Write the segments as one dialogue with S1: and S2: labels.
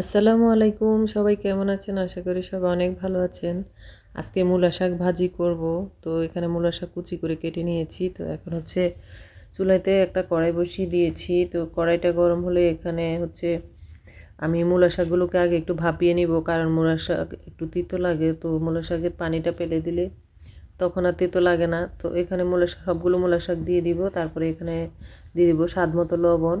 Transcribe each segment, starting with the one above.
S1: আসসালামু আলাইকুম, সবাই কেমন আছেন? আশা করি সবাই অনেক ভালো আছেন। আজকে মূলা শাক ভাজি করব। তো এখানে মূলা শাক কুচি করে কেটে নিয়েছি। তো এখন হচ্ছে চুলাইতে একটা কড়াই বসিয়ে দিয়েছি। তো কড়াইটা গরম হলে এখানে হচ্ছে আমি মূলা শাকগুলোকে আগে একটু ভাপিয়ে নিব। কারণ মূলা শাক একটু তিতো লাগে। তো মূলা শাকের পানিটা পেলে দিলে তখন আর তিতো লাগে না। তো এখানে মূলা সবগুলো মূলা শাক দিয়ে দিব। তারপরে এখানে দিয়ে দিব স্বাদ মতো লবণ।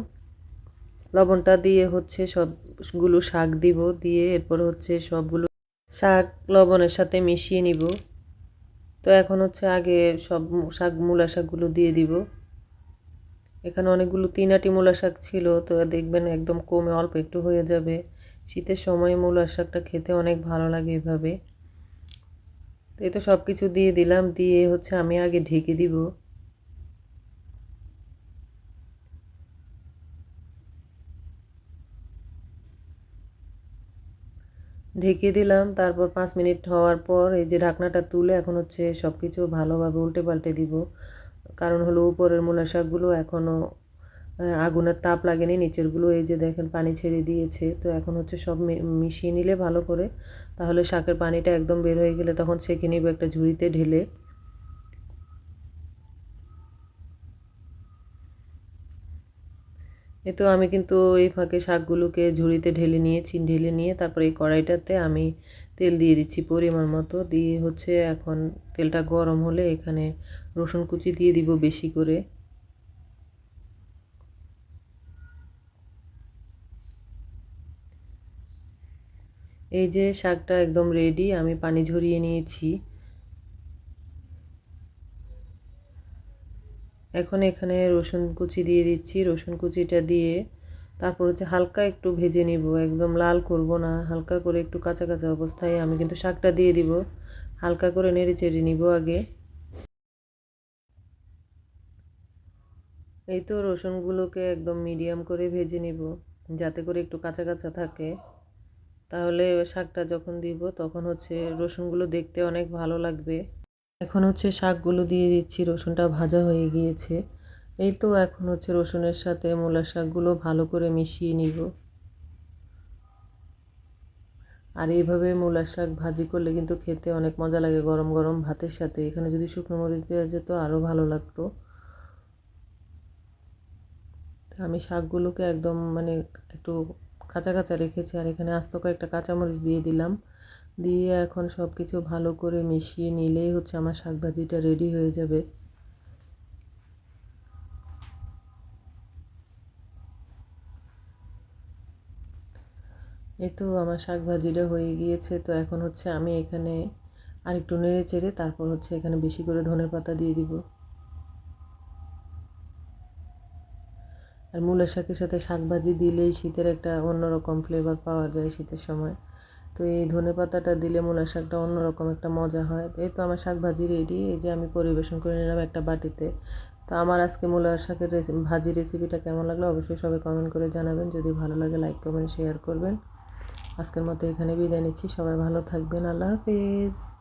S1: লবণটা দিয়ে হচ্ছে সবগুলো শাক দিব, দিয়ে এরপর হচ্ছে সবগুলো শাক লবণের সাথে মিশিয়ে নিব। তো এখন হচ্ছে আগে সব শাক, মূলা শাকগুলো দিয়ে দিব। এখানে অনেকগুলো তিনাটি মূলা শাক ছিল, তো দেখবেন একদম কমে অল্প একটু হয়ে যাবে। শীতের সময় মূলা শাকটা খেতে অনেক ভালো লাগে এভাবে। তো এই তো সব কিছু দিয়ে দিলাম, দিয়ে হচ্ছে আমি আগে ঢেকে দিব। ঢেকে দিলাম। তারপর পাঁচ মিনিট হওয়ার পর এই যে ঢাকনাটা তুলে এখন হচ্ছে সব কিছু ভালোভাবে উল্টে পাল্টে দিব। কারণ হলো উপরের মূলা শাকগুলো এখনও আগুনের তাপ লাগেনি, নিচেরগুলো এই যে দেখেন পানি ছেড়ে দিয়েছে। তো এখন হচ্ছে সব মিশিয়ে নিলে ভালো করে। তাহলে শাকের পানিটা একদম বের হয়ে গেলে তখন ছেঁকে নিব একটা ঝুড়িতে ঢেলে। এ তো আমি কিন্তু এই ফাঁকে শাকগুলোকে ঝুড়িতে ঢেলে নিয়েছি ঢেলে নিয়ে তারপরে এই কড়াইটাতে আমি তেল দিয়ে দিচ্ছি পরিমাণ মতো। দিয়ে হচ্ছে এখন তেলটা গরম হলে এখানে রসুন কুচি দিয়ে দিব বেশি করে। এই যে শাকটা একদম রেডি আমি পানি ঝরিয়ে নিয়েছি। এখন এখানে রসুন কুচি দিয়ে দিচ্ছি। রসুন কুচিটা দিয়ে তারপর হচ্ছে হালকা একটু ভেজে নিব। একদম লাল করব না। হালকা করে একটু কাঁচা কাঁচা অবস্থায় আমি কিন্তু শাকটা দিয়ে দিব। হালকা করে নেড়ে চেড়ে নিব আগে। এই তো রসুনগুলোকে একদম মিডিয়াম করে ভেজে নিব। যাতে করে একটু কাঁচা কাঁচা থাকে। তাহলে শাকটা যখন দিব তখন হচ্ছে রসুনগুলো দেখতে অনেক ভালো লাগবে। এখন হচ্ছে শাকগুলো দিয়ে দিচ্ছি, রসুনটা ভাজা হয়ে গিয়েছে। এই তো এখন হচ্ছে রসুনের সাথে মূলা শাকগুলো ভালো করে মিশিয়ে নিব। আর এইভাবে মূলা শাক ভাজি করলে কিন্তু খেতে অনেক মজা লাগে গরম গরম ভাতের সাথে। এখানে যদি শুকনো মরিচ দেওয়া যেত আরও ভালো লাগতো। আমি শাকগুলোকে একদম মানে একটু কাঁচা কাঁচা রেখেছি, আর এখানে আস্ত কয়েকটা কাঁচামরিচ দিয়ে দিলাম। দিয়ে এখন সব কিছু ভালো করে মিশিয়ে নিলেই হচ্ছে আমার শাকভাজিটা রেডি হয়ে যাবে। এই তো আমার শাক ভাজিটা হয়ে গিয়েছে, তো এখন হচ্ছে আমি এখানে আরেকটু নেড়ে চেড়ে তারপর হচ্ছে এখানে বেশি করে ধনে পাতা দিয়ে দিব। আর মূলের শাকের সাথে শাক ভাজি দিলেই শীতের একটা অন্যরকম ফ্লেভার পাওয়া যায় শীতের সময়। তো এই ধনে পাতাটা দিলে মূলার শাকটা অন্যরকম একটা মজা হয়। এই তো আমার শাক ভাজি রেডি এই যে আমি পরিবেশন করে নিলাম একটা বাটিতে। তো আমার আজকে মূলার শাকের ভাজি রেসিপিটা কেমন লাগল অবশ্যই সবাই কমেন্ট করে জানাবেন। যদি ভালো লাগে লাইক কমেন্ট শেয়ার করবেন। আজকের মতো এখানে বিদায় নিচ্ছি। সবাই ভালো থাকবেন। আল্লাহ হাফিজ।